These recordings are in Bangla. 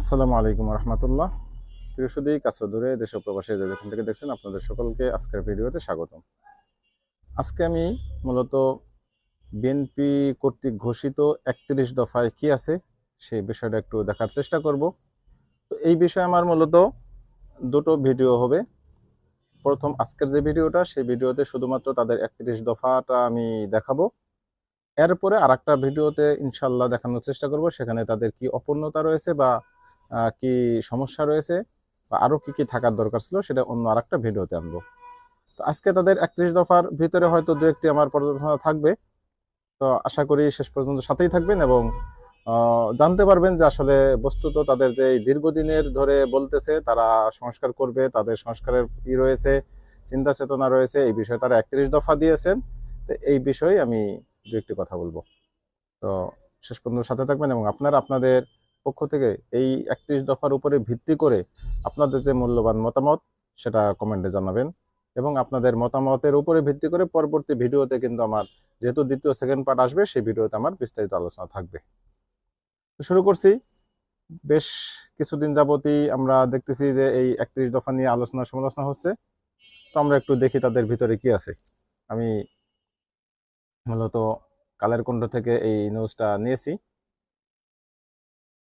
আসসালামু আলাইকুম রহমতুল্লাহ। প্রিয় সুদী, কাছে দূরে দেশ প্রবাসী যে যেখান থেকে দেখছেন আপনাদের সকলকে আজকের ভিডিওতে স্বাগতম। আজকে আমি মূলত বিএনপি কর্তৃক ঘোষিত একত্রিশ দফায় কি আছে সেই বিষয়টা একটু দেখার চেষ্টা করব। তো এই বিষয়ে আমার মূলত দুটো ভিডিও হবে। প্রথম আজকের যে ভিডিওটা, সেই ভিডিওতে শুধুমাত্র তাদের একত্রিশ দফাটা আমি দেখাবো। এরপরে আর একটা ভিডিওতে ইনশাল্লাহ দেখানোর চেষ্টা করব, সেখানে তাদের কি অপূর্ণতা রয়েছে বা কি সমস্যা রয়েছে বা আরও কী কী থাকার দরকার ছিল সেটা অন্য আরেকটা ভিডিওতে আনব। তো আজকে তাদের একত্রিশ দফার ভিতরে হয়তো দু একটি আমার পর্যালোচনা থাকবে। তো আশা করি শেষ পর্যন্ত সাথেই থাকবেন এবং জানতে পারবেন যে আসলে বস্তুত তাদের যে দীর্ঘদিনের ধরে বলতেছে, তারা সংস্কার করবে, তাদের সংস্কারের ই রয়েছে, চিন্তা চেতনা রয়েছে, এই বিষয়ে তারা একত্রিশ দফা দিয়েছেন। তো এই বিষয়ে আমি দু একটি কথা বলব। তো শেষ পর্যন্ত সাথে থাকবেন এবং আপনারা আপনাদের পক্ষ থেকে এই একত্রিশ দফার উপরে ভিত্তি করে আপনাদের যে মূল্যবান মতামত, সেটা কমেন্টে জানাবেন। এবং আপনাদের মতামতের উপরে ভিত্তি করে পরবর্তী ভিডিওতে কিন্তু আমার যেহেতু দ্বিতীয় সেকেন্ড পার্ট আসবে, সেই ভিডিওতে আমার বিস্তারিত আলোচনা থাকবে। তো শুরু করছি। বেশ কিছুদিন যাবতই আমরা দেখতেছি যে এই একত্রিশ দফা নিয়ে আলোচনা সমালোচনা হচ্ছে। তো আমরা একটু দেখি তাদের ভিতরে কি আছে। আমি মূলত কালের কণ্ঠ থেকে এই নিউজটা নিয়েছি।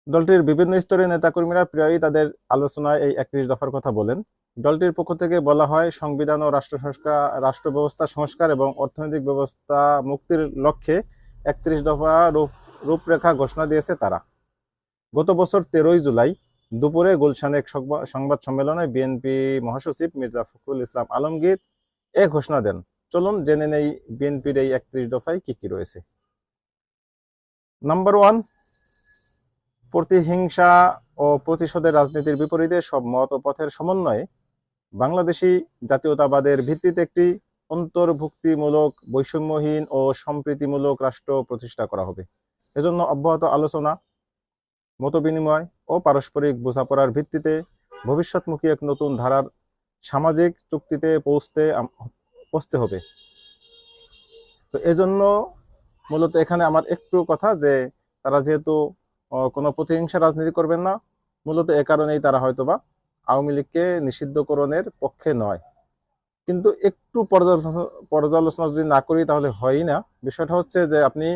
দলটির বিভিন্ন স্তরের নেতাকর্মীরা প্রায়ই তাদের আলোচনায় এই একত্রিশ দফার কথা বলেন। দলটির পক্ষ থেকে বলা হয়, সংবিধান ও রাষ্ট্র সংস্কার, রাষ্ট্র ব্যবস্থা সংস্কার এবং অর্থনৈতিক ব্যবস্থা মুক্তির লক্ষ্যে একত্রিশ দফা রূপ- রূপরেখা ঘোষণা দিয়েছে তারা। গত বছর তেরোই জুলাই দুপুরে গুলশানে এক সংবা- সংবাদ সম্মেলনে বিএনপি মহাসচিব মির্জা ফখরুল ইসলাম আলমগীর এ ঘোষণা দেন। চলুন জেনে নেই বিএনপির এই একত্রিশ দফায় কি কি রয়েছে। নাম্বার ওয়ান প্রতিহিংসা ও প্রতিশোধের রাজনীতির বিপরীতে সব মত ও পথের সমন্বয়ে বাংলাদেশি জাতীয়তাবাদের ভিত্তিতে একটি অন্তর্ভুক্তিমূলক, বৈষম্যহীন ও সম্প্রীতিমূলক রাষ্ট্র প্রতিষ্ঠা করা হবে। এজন্য অব্যাহত আলোচনা, মতবিনিময় ও পারস্পরিক বোঝাপড়ার ভিত্তিতে ভবিষ্যৎমুখী এক নতুন ধারার সামাজিক চুক্তিতে পৌঁছতে পৌঁছতে হবে। তো এজন্য মূলত এখানে আমার একটু কথা যে তারা যেহেতু কোনো প্রতিহিংসা রাজনীতি করবেন না। মূলত এ কারণেই তারা হয়তোবা আওয়ামী লীগকে নিষিদ্ধকরণের পক্ষে নয়। কিন্তু একটু পর্যালোচনা যদি না করি তাহলে হয়ই না। বিষয়টা হচ্ছে যে আপনি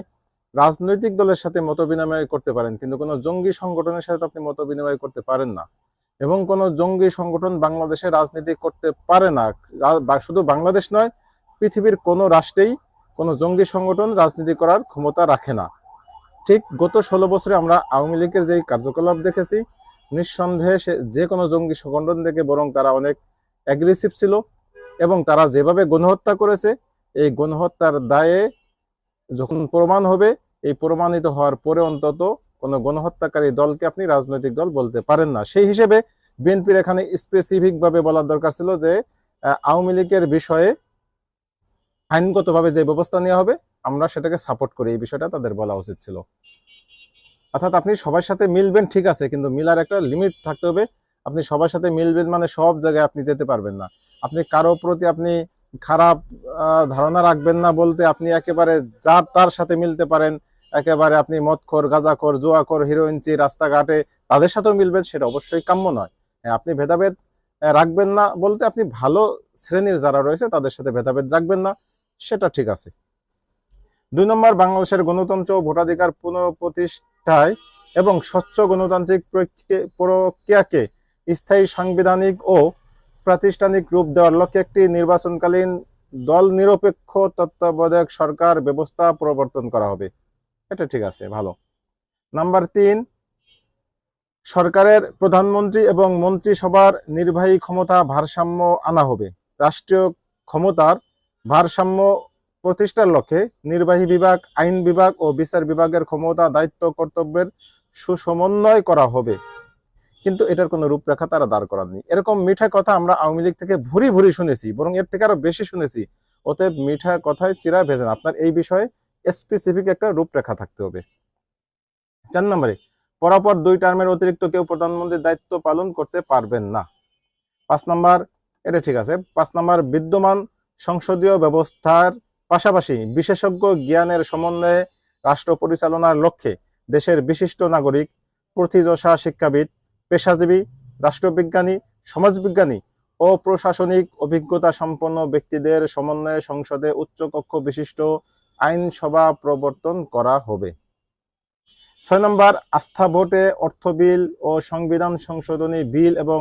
রাজনৈতিক দলের সাথে মত বিনিময় করতে পারেন, কিন্তু কোনো জঙ্গি সংগঠনের সাথে আপনি মত বিনিময় করতে পারেন না। এবং কোনো জঙ্গি সংগঠন বাংলাদেশে রাজনীতি করতে পারে না। শুধু বাংলাদেশ নয়, পৃথিবীর কোনো রাষ্ট্রেই কোনো জঙ্গি সংগঠন রাজনীতি করার ক্ষমতা রাখে না। ঠিক গত ষোলো বছরে আমরা আওয়ামী লীগের যে কার্যকলাপ দেখেছি, নিঃসন্দেহে সে যে কোনো জঙ্গি সংগঠন থেকে বরং তারা অনেক অ্যাগ্রেসিভ ছিল এবং তারা যেভাবে গণহত্যা করেছে, এই গণহত্যার দায়ে যখন প্রমাণ হবে, এই প্রমাণিত হওয়ার পরে অন্তত কোনো গণহত্যাকারী দলকে আপনি রাজনৈতিক দল বলতে পারেন না। সেই হিসেবে বিএনপির এখানে স্পেসিফিক ভাবে বলার দরকার ছিল যে আওয়ামী লীগের বিষয়ে আইনগতভাবে যে ব্যবস্থা নেওয়া হবে আমরা সেটাকে সাপোর্ট করি এই বিষয়টা তাদের বলা উচিত ছিল। অর্থাৎ আপনি সবার সাথে মিলবেন ঠিক আছে কিন্তু মিলার একটা লিমিট থাকতে হবে। আপনি সবার সাথে মিলবেন মানে সব জায়গায় আপনি যেতে পারবেন না। আপনি কারও প্রতি আপনি খারাপ ধারণা রাখবেন না বলতে আপনি একেবারে যার তার সাথে মিলতে পারেন একেবারে আপনি মদখোর গাঁজাখোর জুয়াখোর হিরোইনচি রাস্তাঘাটে তাদের সাথেও মিলবেন সেটা অবশ্যই কাম্য নয়। হ্যাঁ, আপনি ভেদাভেদ রাখবেন না বলতে আপনি ভালো শ্রেণির যারা রয়েছে তাদের সাথে ভেদাভেদ রাখবেন না সেটা ঠিক আছে। দুই নম্বর, বাংলাদেশের গণতন্ত্র ও ভোটাধিকার পুনঃপ্রতিষ্ঠায় এবং স্বচ্ছ গণতান্ত্রিক প্রক্রিয়া- প্রক্রিয়াকে স্থায়ী সাংবিধানিক ও প্রাতিষ্ঠানিক রূপ দেওয়ার লক্ষ্যে একটি নির্বাচনকালীন দল নিরপেক্ষ তত্ত্বাবধায়ক সরকার ব্যবস্থা প্রবর্তন করা হবে। এটা ঠিক আছে, ভালো। নাম্বার তিন, সরকারের প্রধানমন্ত্রী এবং মন্ত্রিসভার নির্বাহী ক্ষমতা ভারসাম্য আনা হবে। রাষ্ট্রীয় ক্ষমতার ভারসাম্য প্রতিষ্ঠার লক্ষ্যে নির্বাহী বিভাগ, আইন বিভাগ ও বিচার বিভাগের ক্ষমতা, দায়িত্ব, কর্তব্যের সুসমন্বয় করা হবে। কিন্তু এটার কোনো রূপরেখা তারা দাঁড় করাননি। এরকম মিঠা কথা আমরা আওয়ামী লীগ থেকে ভুরি ভুরি শুনেছি, বরং এর থেকে আরও বেশি শুনেছি। অতএব মিঠা কথায় চিরা ভেজেন। আপনার এই বিষয়ে স্পেসিফিক একটা রূপরেখা থাকতে হবে। চার নম্বরে, পরাপর দুই টার্মের অতিরিক্ত কেউ প্রধানমন্ত্রীর দায়িত্ব পালন করতে পারবেন না। পাঁচ নাম্বার, এটা ঠিক আছে। পাঁচ নাম্বার, বিদ্যমান সংসদীয় ব্যবস্থার পাশাপাশি বিশেষজ্ঞ জ্ঞানের সমন্বয়ে রাষ্ট্র পরিচালনার লক্ষ্যে দেশের বিশিষ্ট নাগরিক প্রথিযশা শিক্ষাবিদ, পেশাজীবী, রাষ্ট্রবিজ্ঞানী, সমাজবিজ্ঞানী ও প্রশাসনিক অভিজ্ঞতা সম্পন্ন ব্যক্তিদের সমন্বয়ে সংসদে উচ্চকক্ষ বিশিষ্ট আইনসভা প্রবর্তন করা হবে। ছয় নম্বর, আস্থা ভোটে অর্থ বিল ও সংবিধান সংশোধনী বিল এবং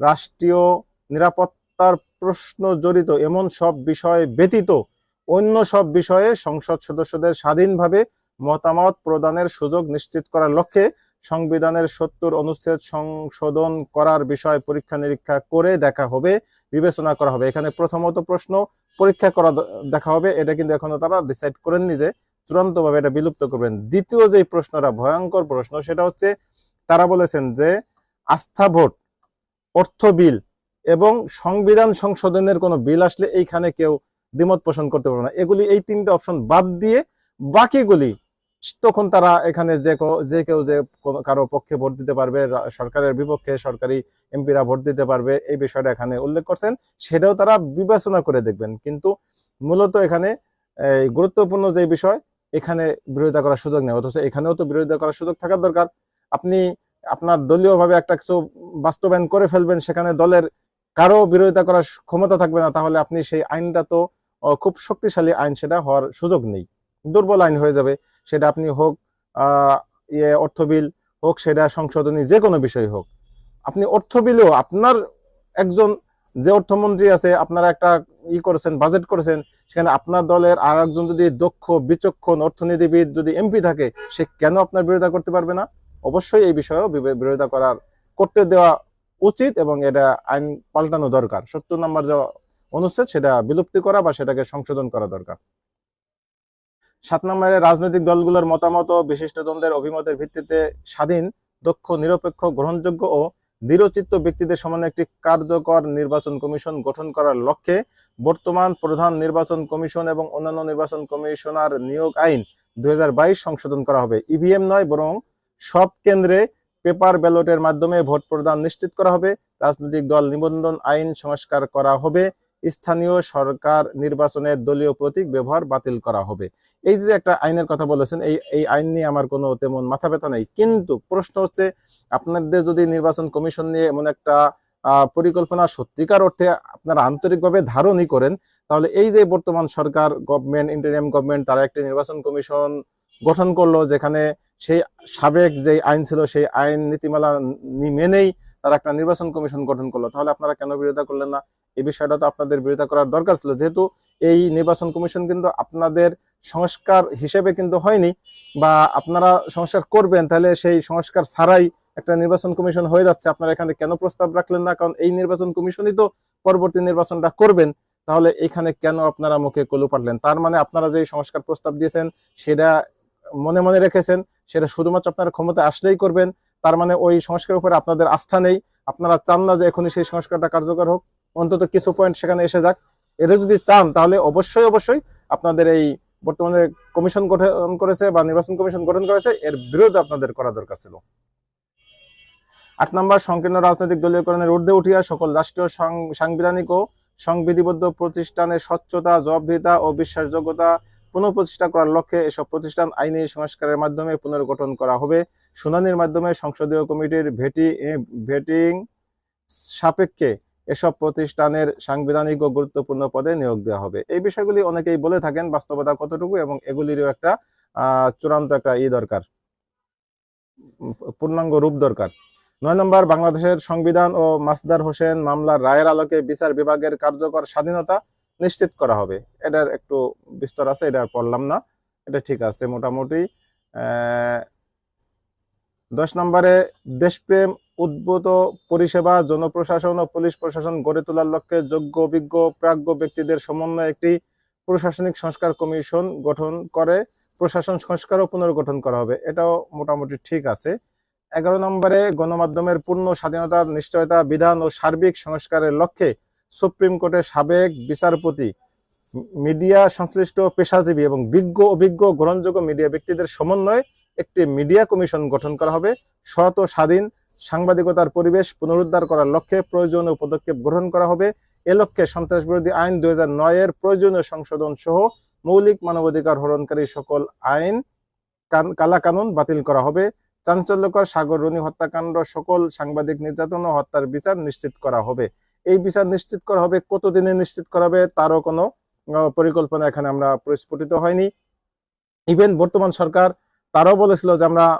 রাষ্ট্রীয় নিরাপত্তার প্রশ্ন জড়িত এমন সব বিষয় ব্যতীত অন্য সব বিষয়ে সংসদ সদস্যদের স্বাধীনভাবে মতামত প্রদানের সুযোগ নিশ্চিত করার লক্ষ্যে সংবিধানের সত্তর অনুচ্ছেদ সংশোধন করার বিষয় পরীক্ষা নিরীক্ষা করে দেখা হবে, বিবেচনা করা হবে। এখানে প্রথমত প্রশ্ন, পরীক্ষা করা দেখা হবে। এটা কিন্তু এখনও তারা ডিসাইড করেননি যে চূড়ান্তভাবে এটা বিলুপ্ত করবেন। দ্বিতীয় যে প্রশ্নটা, ভয়ঙ্কর প্রশ্ন, সেটা হচ্ছে তারা বলেছেন যে আস্থা ভোট, অর্থ বিল এবং সংবিধান সংশোধনের কোনো বিল আসলে এইখানে কেউ দ্বিমত পোষণ করতে পারবে না। এগুলি এই তিনটে অপশন বাদ দিয়ে বাকিগুলি তখন তারা এখানে যে যে কেউ যে কারও পক্ষে ভোট দিতে পারবে সরকারের বিপক্ষে সরকারি এমপিরা ভোট দিতে পারবে, এই বিষয়টা এখানে উল্লেখ করছেন। সেটাও তারা বিবেচনা করে দেখবেন। কিন্তু মূলত এখানে গুরুত্বপূর্ণ যে বিষয়, এখানে বিরোধিতা করার সুযোগ নেই। অথচ এখানেও তো বিরোধিতা করার সুযোগ থাকার দরকার। আপনি আপনার দলীয়ভাবে একটা কিছু বাস্তবায়ন করে ফেলবেন, সেখানে দলের কারও বিরোধিতা করার ক্ষমতা থাকবে না, তাহলে আপনি সেই আইনটা তো খুব শক্তিশালী আইন সেটা হওয়ার সুযোগ নেই। দুর্বল আইন হয়ে যাবে, সেটা আপনি হোক ইয়ে অর্থ বিল হোক, সেটা সংশোধনী যে কোনো বিষয় হোক। আপনি অর্থ বিলেও আপনার একজন যে অর্থমন্ত্রী আছে, আপনারা একটা ই করেছেন বাজেট করেছেন, সেখানে আপনার দলের আর একজন যদি দক্ষ, বিচক্ষণ অর্থনীতিবিদ যদি এমপি থাকে, সে কেন আপনার বিরোধিতা করতে পারবে না? অবশ্যই এই বিষয়েও বিরোধিতা করার, করতে দেওয়া উচিত এবং এটা আইন পাল্টানো দরকার। সত্তর নম্বর যে অনুচ্ছেদ, সেটা বিলুপ্তি করা বা সেটাকে সংশোধন করা দরকার। সাত নম্বরে, রাজনৈতিক দলগুলোর মতামত ও বিশিষ্টজনদের অভিমতের ভিত্তিতে স্বাধীন, দক্ষ, নিরপেক্ষ, গ্রহণযোগ্য ও দৃঢ়চিত্ত ব্যক্তিদের সমানে একটি কার্যকর নির্বাচন কমিশন গঠন করার লক্ষ্যে বর্তমান প্রধান নির্বাচন কমিশন এবং অন্যান্য নির্বাচন কমিশনার নিয়োগ আইন দুই হাজার বাইশ সংশোধন করা হবে। ইভিএম নয়, বরং সব কেন্দ্রে পেপার ব্যালটের মাধ্যমে ভোট প্রদান নিশ্চিত করা হবে। রাজনৈতিক দল নিবন্ধন আইন সংস্কার করা হবে। স্থানীয় সরকার নির্বাচনের দলীয় প্রতীক ব্যবহার বাতিল করা হবে। এই যে একটা আইনের কথা বলেছেন, এই এই আইন নিয়ে আমার কোনো তেমন মাথা ব্যথা নেই। কিন্তু প্রশ্ন হচ্ছে, আপনাদের যদি নির্বাচন কমিশন নিয়ে এমন একটা পরিকল্পনা সত্যিকার অর্থে আপনারা আন্তরিকভাবে ধারণই করেন, তাহলে এই যে বর্তমান সরকার গভর্নমেন্ট ইন্টারিয়াম গভর্নমেন্ট তারা একটি নির্বাচন কমিশন গঠন করল, যেখানে সেই সাবেক যে আইন ছিল, সেই আইন নীতিমালা মেনেই তারা একটা নির্বাচন কমিশন গঠন করল, তাহলে আপনারা কেন বিরোধিতা করলেন না? এই বিষয়টা তো আপনাদের বিরোধিতা করার দরকার ছিল। যেহেতু এই নির্বাচন কমিশন কিন্তু আপনাদের সংস্কার হিসেবে কিন্তু হয়নি বা আপনারা সংস্কার করবেন, তাহলে সেই সংস্কার ছাড়াই একটা নির্বাচন কমিশন হয়ে যাচ্ছে। আপনারা এখানে কেন প্রস্তাব রাখলেন না? কারণ এই নির্বাচন কমিশনই তো পরবর্তী নির্বাচনটা করবেন। তাহলে এখানে কেন আপনারা মুখে কলু পারলেন তার মানে আপনারা যে সংস্কার প্রস্তাব দিয়েছেন, সেটা মনে মনে রেখেছেন, সেটা শুধুমাত্র আপনারা ক্ষমতা আসলেই করবেন। তার মানে ওই সংস্কারের উপরে আপনাদের আস্থা নেই। আপনারা চান না যে এখনই সেই সংস্কারটা কার্যকর হোক। অন্তত কিছু পয়েন্ট সেখানে এসে যাক। এটা যদি চান, তাহলে অবশ্যই অবশ্যই আপনাদের এই বর্তমানে কমিশন গঠন করেছে বা নির্বাচন কমিশন গঠন করেছে, এর বিরুদ্ধে আপনাদের করা দরকার ছিল। আট নম্বর, সংকীর্ণ রাজনৈতিক দলীয়করণের ঊর্ধ্বে উঠিয়া সকল রাষ্ট্রীয় সাংবিধানিক ও সংবিধিবদ্ধ প্রতিষ্ঠানের স্বচ্ছতা, জবাবদিহিতা ও বিশ্বাসযোগ্যতা পুনঃপ্রতিষ্ঠা করার লক্ষ্যে এসব প্রতিষ্ঠান আইনি সংস্কারের মাধ্যমে পুনর্গঠন করা হবে। শুনানির মাধ্যমে সংসদীয় কমিটির ভেটি, ভেটিং সাপেক্ষে এসব প্রতিষ্ঠানের সাংবিধানিক ও গুরুত্বপূর্ণ পদে নিয়োগ দেওয়া হবে। এই বিষয়গুলি অনেকেই বলে থাকেন বাস্তবতা কতটুকু এবং এগুলিরও একটা চূড়ান্ত একটা ই দরকার। পূর্ণাঙ্গ রূপ দরকার। নয় নম্বর, বাংলাদেশের সংবিধান ও মাসদার হোসেন মামলার রায়ের আলোকে বিচার বিভাগের কার্যকর স্বাধীনতা নিশ্চিত করা হবে। এটার একটু বিস্তর আছে, এটা পড়লাম না। এটা ঠিক আছে মোটামুটি। দশ নম্বরে দেশপ্রেম উদ্ভূত পরিষেবা জনপ্রশাসন ও পুলিশ প্রশাসন গড়ে তোলার লক্ষ্যে যোগ্য, অভিজ্ঞ প্রাজ্ঞ ব্যক্তিদের সমন্বয়ে একটি প্রশাসনিক সংস্কার কমিশন গঠন করে। প্রশাসন সংস্কারও পুনর্গঠন করা হবে, এটাও মোটামুটি ঠিক আছে। এগারো নম্বরে গণমাধ্যমের পূর্ণ স্বাধীনতার নিশ্চয়তা, বিধান ও সার্বিক সংস্কারের লক্ষ্যে সুপ্রিম কোর্টের সাবেক বিচারপতি, মিডিয়া সংশ্লিষ্ট পেশাজীবী এবং বিজ্ঞ, অভিজ্ঞ গ্রহণযোগ্য মিডিয়া ব্যক্তিদের সমন্বয়ে একটি মিডিয়া কমিশন গঠন করা হবে। ও স্বাধীন সাংবাদিকতার পরিবেশ পুনরুদ্ধার করার লক্ষ্যে প্রয়োজনীয় পদক্ষেপ গ্রহণ করা হবে। এ লক্ষ্যে সন্ত্রাস বিরোধী আইন দুই এর প্রয়োজনীয় সংশোধন সহ মৌলিক মানবাধিকার হরণকারী সকল আইন কান- কালা কানুন বাতিল করা হবে। চাঞ্চল্যকর সাগর, রুনি হত্যাকাণ্ড সকল সাংবাদিক নির্যাতন ও হত্যার বিচার নিশ্চিত করা হবে। এই বিচার নিশ্চিত করা হবে কতদিনে নিশ্চিত করা হবে তারও কোনো পরিকল্পনা এখানে আমরা প্রস্ফুটিত হয়নি। ইভেন বর্তমান সরকার তারাও বলেছিল যে আমরা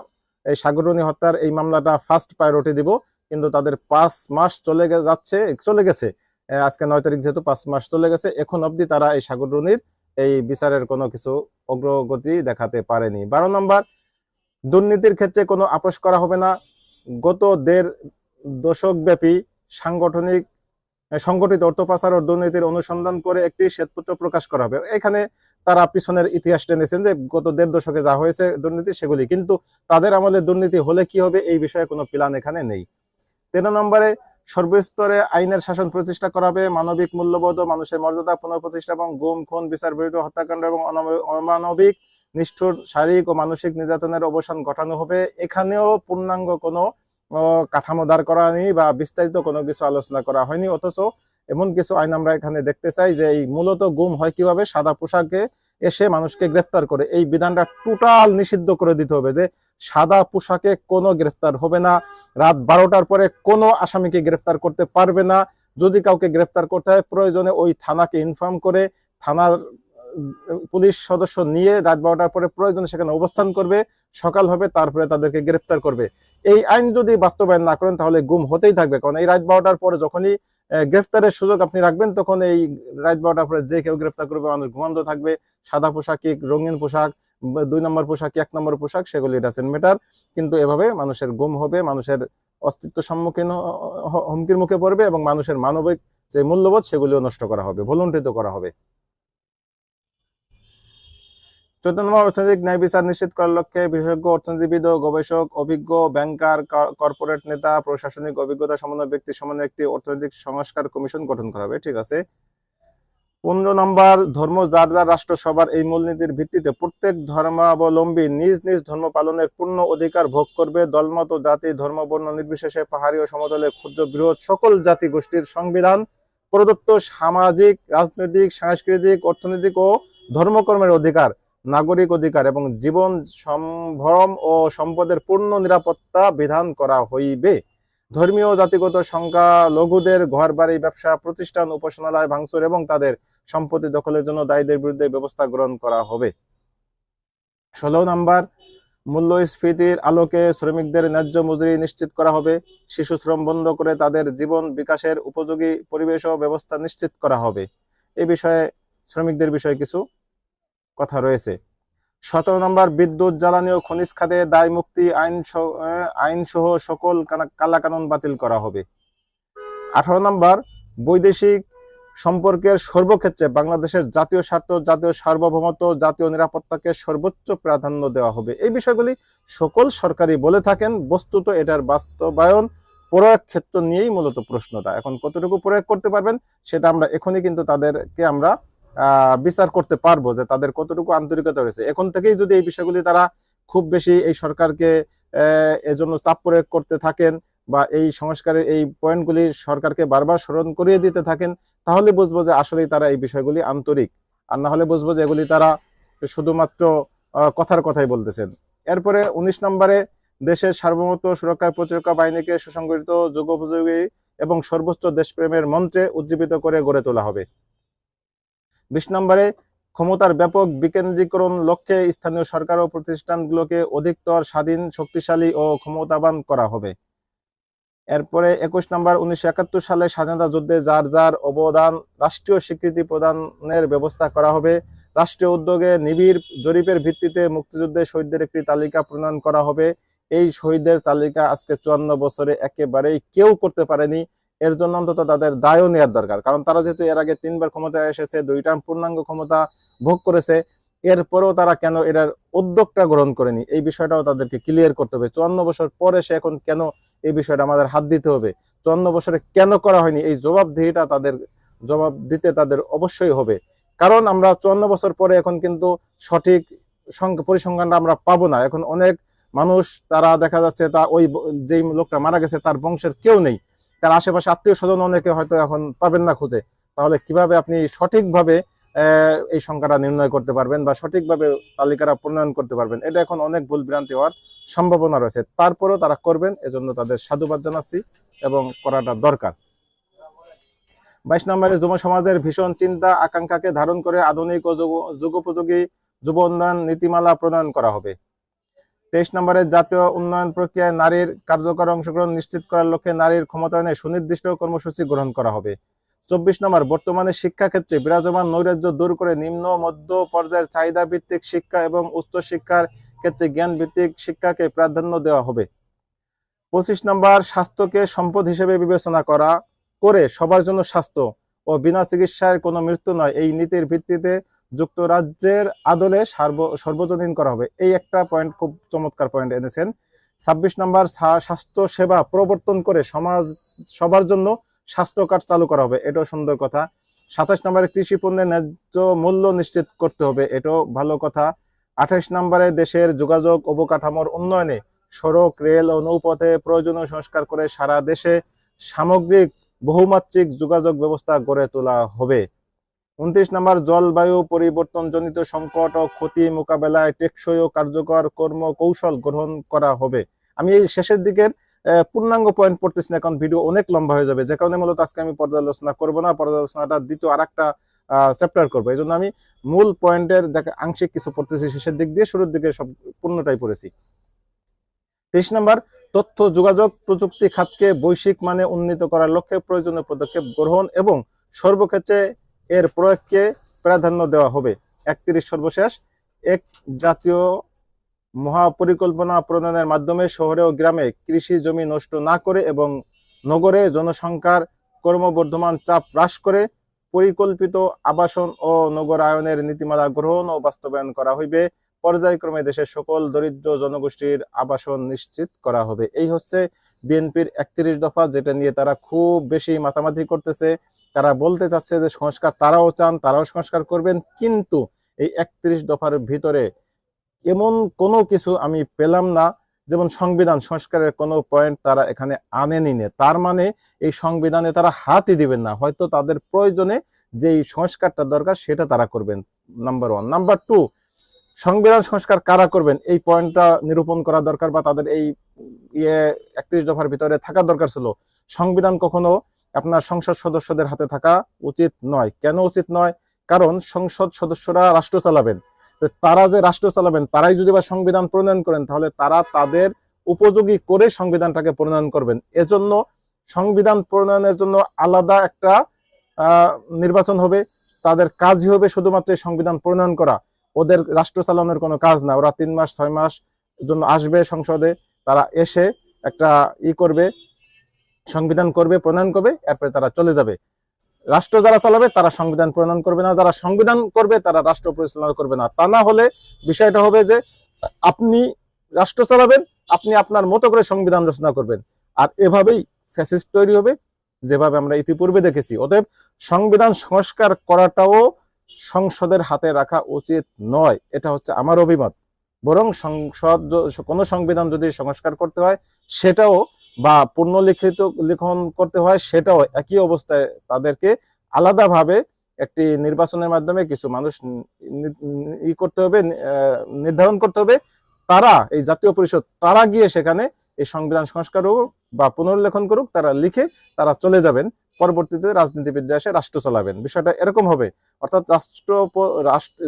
এই সাগররুনি হত্যার এই মামলাটা ফার্স্ট প্রায়োরিটি দিব। কিন্তু তাদের পাঁচ মাস চলে যাচ্ছে, চলে গেছে। আজকে নয় তারিখ যেহেতু পাঁচ মাস চলে গেছে, এখন অবধি তারা এই সাগররুনির এই বিচারের কোনো কিছু অগ্রগতি দেখাতে পারেনি। বারো নম্বর, দুর্নীতির ক্ষেত্রে কোনো আপোষ করা হবে না। গত দেড় দশক ব্যাপী সাংগঠনিক সংগঠিত অর্থ পাচার ও দুর্নীতির অনুসন্ধান করে একটি শ্বেতপত্র প্রকাশ করা হবে। এখানে তারা পিছনের ইতিহাস টেনেছেন যে গত দেড় দশকে যা হয়েছে দুর্নীতি, সেগুলি। কিন্তু তাদের আমলে দুর্নীতি হলে কি হবে, এই বিষয়ে কোনো প্ল্যান এখানে নেই। তেরো নম্বরে, সর্বস্তরে আইনের শাসন প্রতিষ্ঠা করা হবে। মানবিক মূল্যবোধ মানুষের মর্যাদা পুনঃপ্রতিষ্ঠা এবং গুম, খুন, বিচার বিরোধী হত্যাকাণ্ড এবং অমানবিক, নিষ্ঠুর, শারীরিক ও মানসিক নির্যাতনের অবসান ঘটানো হবে। এখানেও পূর্ণাঙ্গ কোনো কাঠামো দাঁড় করা নেই বা বিস্তারিত কোনো কিছু আলোচনা করা হয়নি, অথচ এমন কিছু আইন আমরা এখানে দেখতে চাই যে এই মূলত গুম হয় কীভাবে? সাদা পোশাকে এসে মানুষকে গ্রেফতার করে। এই বিধানটা টোটাল নিষিদ্ধ করে দিতে হবে যে সাদা পোশাকে কোনো গ্রেফতার হবে না, রাত বারোটার পরে কোনো আসামিকে গ্রেফতার করতে পারবে না। যদি কাউকে গ্রেফতার করতে হয়, প্রয়োজনে ওই থানাকে ইনফর্ম করে, থানার পুলিশ সদস্য নিয়ে রাত বারোটার পরে প্রয়োজনে সেখানে অবস্থান করবে, সকাল হবে, তারপরে তাদেরকে গ্রেফতার করবে। এই আইন যদি বাস্তবায়ন না করেন তাহলে গুম হতেই থাকবে, কারণ এই রাত বারোটার পরে যখনই গ্রেফতারের সুযোগ আপনি রাখবেন, তখন এই রাত বারোটার পরে যে কেউ গ্রেফতার করবে, মানুষ ঘুমান্ত থাকবে, সাদা পোশাক রঙিন পোশাক দুই নম্বর পোশাক, এক নম্বর পোশাক, সেগুলি ডাজেন্ট ম্যাটার কিন্তু এভাবে মানুষের গুম হবে, মানুষের অস্তিত্ব সম্মুখীন হুমকির মুখে পড়বে এবং মানুষের মানবিক যে মূল্যবোধ, সেগুলিও নষ্ট করা হবে, ভুলুণ্ঠিত করা হবে। চোদ্দ নম্বর অর্থনৈতিক ন্যায় বিচার নিশ্চিত করার লক্ষ্যে বিশেষজ্ঞ, অর্থনীতিবিদ ও গবেষক, অভিজ্ঞ, ব্যাংকার কর্পোরেট নেতা, প্রশাসনিক অভিজ্ঞতা সম্পন্ন ব্যক্তি সম্বন্ধে একটি অর্থনৈতিক সংস্কার কমিশন গঠন করা হবে, ঠিক আছে? পনেরো নম্বর, ধর্ম যার যার রাষ্ট্র সবার এই মূলনীতির ভিত্তিতে প্রত্যেক ধর্মাবলম্বী নিজ নিজ ধর্ম পালনের পূর্ণ অধিকার ভোগ করবে। দলমত, জাতি, ধর্ম, বর্ণ নির্বিশেষে পাহাড়ি ও সমতলে ক্ষুদ্র বৃহৎ সকল জাতি গোষ্ঠীর সংবিধান, প্রদত্ত সামাজিক, রাজনৈতিক, সাংস্কৃতিক, অর্থনৈতিক ও ধর্মকর্মের অধিকার। নাগরিক অধিকার এবং জীবন সম্ভ্রম ও সম্পদের পূর্ণ নিরাপত্তা বিধান করা হইবে। ধর্মীয়, জাতিগত সংখ্যা, লঘুদের ঘর বাড়ি ব্যবসা, প্রতিষ্ঠান, উপাসনালয় ভাঙচুর এবং তাদের সম্পত্তি দখলের জন্য দায়ীদের বিরুদ্ধে ব্যবস্থা গ্রহণ করা হবে। ষোলো নাম্বার, মূল্যস্ফীতির আলোকে শ্রমিকদের ন্যায্য মজুরি নিশ্চিত করা হবে। শিশু শ্রম বন্ধ করে তাদের জীবন বিকাশের উপযোগী পরিবেশ ও ব্যবস্থা নিশ্চিত করা হবে। এ বিষয়ে, শ্রমিকদের বিষয়ে কিছু কথা রয়েছে। সতেরো নম্বর, বিদ্যুৎ, জ্বালানি ও খনিজ খাতে দায় মুক্তি আইন সহ সকল কালাকানুন বাতিল করা হবে। আঠারো নম্বর, বৈদেশিক সম্পর্কের সর্বক্ষেত্রে বাংলাদেশের জাতীয় স্বার্থ, জাতীয় সার্বভৌমত্ব, জাতীয় নিরাপত্তাকে সর্বোচ্চ প্রাধান্য দেওয়া হবে। এই বিষয়গুলি সকল সরকারি বলে থাকেন। বস্তুত এটার বাস্তবায়ন প্রয়োগ ক্ষেত্র নিয়েই মূলত প্রশ্নটা। এখন কতটুকু প্রয়োগ করতে পারবেন, সেটা আমরা এখনই কিন্তু তাদেরকে আমরা বিচার করতে পারব যে তাদের কতটুকু আন্তরিকতা রয়েছে। এখন থেকেই যদি এই বিষয়গুলি তারা খুব বেশি এই সরকারকে এজন্য চাপ প্রয়োগ করতে থাকেন বা এই সংস্কারের এই পয়েন্টগুলি সরকারকে বারবার স্মরণ করিয়ে দিতে থাকেন, তাহলে বুঝব যে আসলেই তারা এই বিষয়গুলি আন্তরিক। আর না হলে বুঝব যে এগুলি তারা শুধুমাত্র কথার কথাই বলতেছেন। এরপরে উনিশ নম্বরে দেশের সার্বভৌমত্ব সুরক্ষার প্রতিরক্ষা বাহিনীকে সুসংগঠিত যুগোপযোগী এবং সর্বোচ্চ দেশপ্রেমের মন্ত্রে উজ্জীবিত করে গড়ে তোলা হবে। বিশ নম্বরে, ক্ষমতার ব্যাপক বিকেন্দ্রীকরণ লক্ষ্যে স্থানীয় সরকার ও প্রতিষ্ঠানগুলোকে অধিকতর স্বাধীন, শক্তিশালী ও ক্ষমতাবান করা হবে। এরপরে একুশ নম্বর, উনিশশো একাত্তর সালে স্বাধীনতা যুদ্ধে যার যার অবদান রাষ্ট্রীয় স্বীকৃতি প্রদানের ব্যবস্থা করা হবে। রাষ্ট্রীয় উদ্যোগে নিবিড় জরিপের ভিত্তিতে মুক্তিযুদ্ধে শহীদদের একটি তালিকা প্রণয়ন করা হবে। এই শহীদদের তালিকা আজকে চুয়ান্ন বছরে একেবারেই কেউ করতে পারেনি। এর জন্য অন্তত তাদের দায়ও নেওয়ার দরকার। কারণ তারা যেহেতু এর আগে তিনবার ক্ষমতায় এসেছে, দুইটা পূর্ণাঙ্গ ক্ষমতা ভোগ করেছে, এরপরেও তারা কেন এটার উদ্যোগটা গ্রহণ করেনি? এই বিষয়টাও তাদেরকে ক্লিয়ার করতে হবে। চুয়ান্ন বছর পরে সে এখন কেন এই বিষয়টা আমাদের হাত দিতে হবে? চুয়ান্ন বছরে কেন করা হয়নি? এই জবাবদিহিটা তাদের, জবাব দিতে তাদের অবশ্যই হবে। কারণ আমরা চুয়ান্ন বছর পরে এখন কিন্তু সঠিক সংখ্যা পরিসংখ্যানটা আমরা পাবো না। এখন অনেক মানুষ, তারা দেখা যাচ্ছে তা ওই যেই লোকটা মারা গেছে, তার বংশের কেউ নেই। তার আশেপাশে আত্মীয় স্বজন অনেকে হয়তো এখন পাবেন না খুঁজে। তাহলে কীভাবে আপনি সঠিকভাবে এই সংখ্যাটা নির্ণয় করতে পারবেন বা সঠিকভাবে তালিকাটা প্রণয়ন করতে পারবেন, এটা এখন অনেক ভুল ভ্রান্তি হওয়ার সম্ভাবনা রয়েছে। তারপরেও তারা করবেন, এজন্য তাদের সাধুবাদ জানাচ্ছি এবং করাটা দরকার। বাইশ নম্বরে যুব সমাজের ভীষণ চিন্তা, আকাঙ্ক্ষাকে ধারণ করে আধুনিক ও যুগ- যুগোপযোগী যুব উন্নয়ন নীতিমালা প্রণয়ন করা হবে। তেইশ নম্বরে জাতীয় উন্নয়ন প্রক্রিয়ায় নারীর কার্যকর অংশগ্রহণ নিশ্চিত করার লক্ষ্যে নারীর ক্ষমতায়নে সুনির্দিষ্ট কর্মসূচি গ্রহণ করা হবে। চব্বিশ নম্বর, বর্তমানে শিক্ষাক্ষেত্রে বিরাজমান নৈরাজ্য দূর করে নিম্ন, মধ্য পর্যায়ের চাহিদা ভিত্তিক শিক্ষা এবং উচ্চ শিক্ষার ক্ষেত্রে জ্ঞান ভিত্তিক শিক্ষাকে প্রাধান্য দেওয়া হবে। পঁচিশ নম্বর, স্বাস্থ্যকে সম্পদ হিসেবে বিবেচনা করা, করে সবার জন্য স্বাস্থ্য ও বিনা চিকিৎসায় কোনো মৃত্যু নয়। এই নীতির ভিত্তিতে যুক্তরাজ্যের আদলে সার্ব- সর্বজনীন করা হবে। এই একটা পয়েন্ট খুব চমৎকার পয়েন্ট এনেছেন। ছাব্বিশ নম্বর স্বাস্থ্য সেবা প্রবর্তন করে সমাজ, সবার জন্য স্বাস্থ্য কার্ড চালু করা হবে। এটাও সুন্দর কথা। সাতাশ নম্বরে কৃষি পণ্যের ন্যায্য মূল্য নিশ্চিত করতে হবে। এটাও ভালো কথা। আঠাশ নম্বরে দেশের যোগাযোগ অবকাঠামোর উন্নয়নে সড়ক, রেল ও নৌপথে প্রয়োজনীয় সংস্কার করে সারা দেশে সামগ্রিক, বহুমাত্রিক যোগাযোগ ব্যবস্থা গড়ে তোলা হবে। উনত্রিশ নম্বর, জলবায়ু পরিবর্তনজনিত সংকট ও ক্ষতি মোকাবেলায় টেকসই ও কার্যকর কর্ম কৌশল গ্রহণ করা হবে। আমি এই শেষের দিকের পূর্ণাঙ্গ পয়েন্ট পড়তেছি না, কারণ ভিডিও অনেক লম্বা হয়ে যাবে। যে কারণে মূলত আজকে আমি পর্যালোচনা করব না, পর্যালোচনাটা দ্বিতীয় আর একটা চ্যাপ্টার করব। এই জন্য আমি মূল পয়েন্টের দেখা, আংশিক কিছু পড়তেছি শেষের দিক দিয়ে, শুরুর দিকে সব পূর্ণটাই পড়েছি। তেইশ নম্বর, তথ্য, যোগাযোগ, প্রযুক্তি খাতকে বৈশ্বিক মানে উন্নীত করার লক্ষ্যে প্রয়োজনীয় পদক্ষেপ গ্রহণ এবং সর্বক্ষেত্রে এর প্রয়োগকে প্রাধান্য দেওয়া হবে। একত্রিশ সর্বশেষ। এক জাতীয় মহাপরিকল্পনা প্রণয়নের মাধ্যমে শহরে ও গ্রামে কৃষি জমি নষ্ট না করে এবং নগরে জনসংখ্যার কর্মবর্ধমান চাপ হ্রাস করে পরিকল্পিত আবাসন ও নগরায়নের নীতিমালা গ্রহণ ও বাস্তবায়ন করা হইবে। পর্যায়ক্রমে দেশের সকল দরিদ্র জনগোষ্ঠীর আবাসন নিশ্চিত করা হবে। এই হচ্ছে বিএনপির একত্রিশ দফা, যেটা নিয়ে তারা খুব বেশি মাতামাতি করতেছে। তারা বলতে চাচ্ছে যে সংস্কার তারাও চান, তারাও সংস্কার করবেন, কিন্তু এই একত্রিশ দফার ভিতরে এমন কোনো কিছু আমি পেলাম না। যেমন সংবিধান, সংস্কারের কোনো পয়েন্ট তারা এখানে আনেনি নে। তার মানে এই সংবিধানে তারা হাতই দিবেন না। হয়তো তাদের প্রয়োজনে যে সংস্কারটা দরকার সেটা তারা করবেন নাম্বার ওয়ান নাম্বার টু সংবিধান, সংস্কার কারা করবেন? এই পয়েন্টটা নিরূপণ করা দরকার বা তাদের এই ইয়ে একত্রিশ দফার ভিতরে থাকা দরকার ছিল। সংবিধান কখনো আপনার সংসদ সদস্যদের হাতে থাকা উচিত নয়। কেন উচিত নয়? কারণ সংসদ সদস্যরা রাষ্ট্র চালাবেন। তারা যে রাষ্ট্র চালাবেন, তারাই যদি বা সংবিধান প্রণয়ন করেন, তাহলে তারা তাদের উপযোগী করে সংবিধানটাকে প্রণয়ন করবেন। এজন্য সংবিধান প্রণয়নের জন্য আলাদা একটা নির্বাচন হবে। তাদের কাজই হবে শুধুমাত্র সংবিধান প্রণয়ন করা। ওদের রাষ্ট্র চালানোর কোনো কাজ না। ওরা তিন মাস, ছয় মাস জন্য আসবে সংসদে। তারা এসে একটা ই করবে। সংবিধান করবে, প্রণয়ন করবে, এরপরে তারা চলে যাবে। রাষ্ট্র যারা চালাবে, তারা সংবিধান প্রণয়ন করবে না। যারা সংবিধান করবে, তারা রাষ্ট্র পরিচালনা করবে না। তা না হলে বিষয়টা হবে যে, আপনি রাষ্ট্র চালাবেন, আপনি আপনার মতো করে সংবিধান রচনা করবেন। আর এভাবেই ফ্যাসিস্ট তৈরি হবে, যেভাবে আমরা ইতিপূর্বে দেখেছি। অতএব সংবিধান সংস্কার করাটাও সংসদের হাতে রাখা উচিত নয়। এটা হচ্ছে আমার অভিমত। বরং সংসদ কোনো সংবিধান যদি সংস্কার করতে হয়, সেটাও বা পুনর্লিখিত লিখন করতে হয় সেটাও একই অবস্থায় তাদেরকে আলাদাভাবে একটি নির্বাচনের মাধ্যমে কিছু মানুষ ই করতে হবে নির্ধারণ করতে হবে। তারা, এই জাতীয় পরিষদ, তারা গিয়ে সেখানে এই সংবিধান সংস্কার হোক বা পুনর্লেখন করুক, তারা লিখে তারা চলে যাবেন। পরবর্তীতে রাজনীতিবিদরা এসে রাষ্ট্র চালাবেন। বিষয়টা এরকম হবে। অর্থাৎ রাষ্ট্র,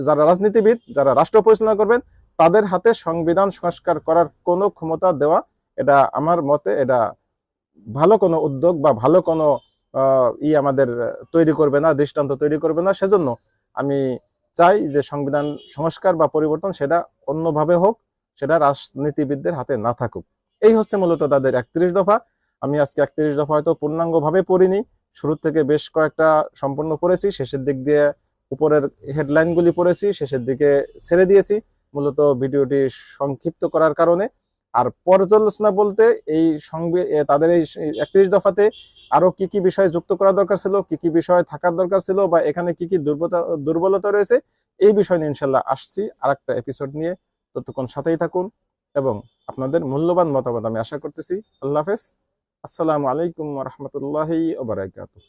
যারা রাজনীতিবিদ, যারা রাষ্ট্র পরিচালনা করবেন, তাদের হাতে সংবিধান সংস্কার করার কোনো ক্ষমতা দেওয়া এটা আমার মতে এটা ভালো কোনো উদ্যোগ বা ভালো কোনো ই আমাদের তৈরি করবে না, দৃষ্টান্ত তৈরি করবে না। সেজন্য আমি চাই যে সংবিধান সংস্কার বা পরিবর্তন সেটা অন্যভাবে হোক, সেটা রাজনীতিবিদদের হাতে না থাকুক। এই হচ্ছে মূলত তাদের একত্রিশ দফা। আমি আজকে একত্রিশ দফা হয়তো পূর্ণাঙ্গভাবে পড়িনি। শুরু থেকে বেশ কয়েকটা সম্পূর্ণ পড়েছি, শেষের দিক দিয়ে উপরের হেডলাইনগুলি পড়েছি, শেষের দিকে ছেড়ে দিয়েছি। মূলত ভিডিওটি সংক্ষিপ্ত করার কারণে। আর পর্যালোচনা বলতে এই তাদের এই একত্রিশ দফাতে আরও কি কি বিষয় যুক্ত করা দরকার ছিল, কি কি বিষয় থাকার দরকার ছিল বা এখানে কি কি দুর্বলতা দুর্বলতা রয়েছে, এই বিষয় নিয়ে ইনশাল্লাহ আসছি আর একটা এপিসোড নিয়ে। ততক্ষণ সাথেই থাকুন এবং আপনাদের মূল্যবান মতামত আমি আশা করতেছি। আল্লাহ হাফেজ। আসসালামু আলাইকুম রহমতুল্লাহি ওবরাকাতুহ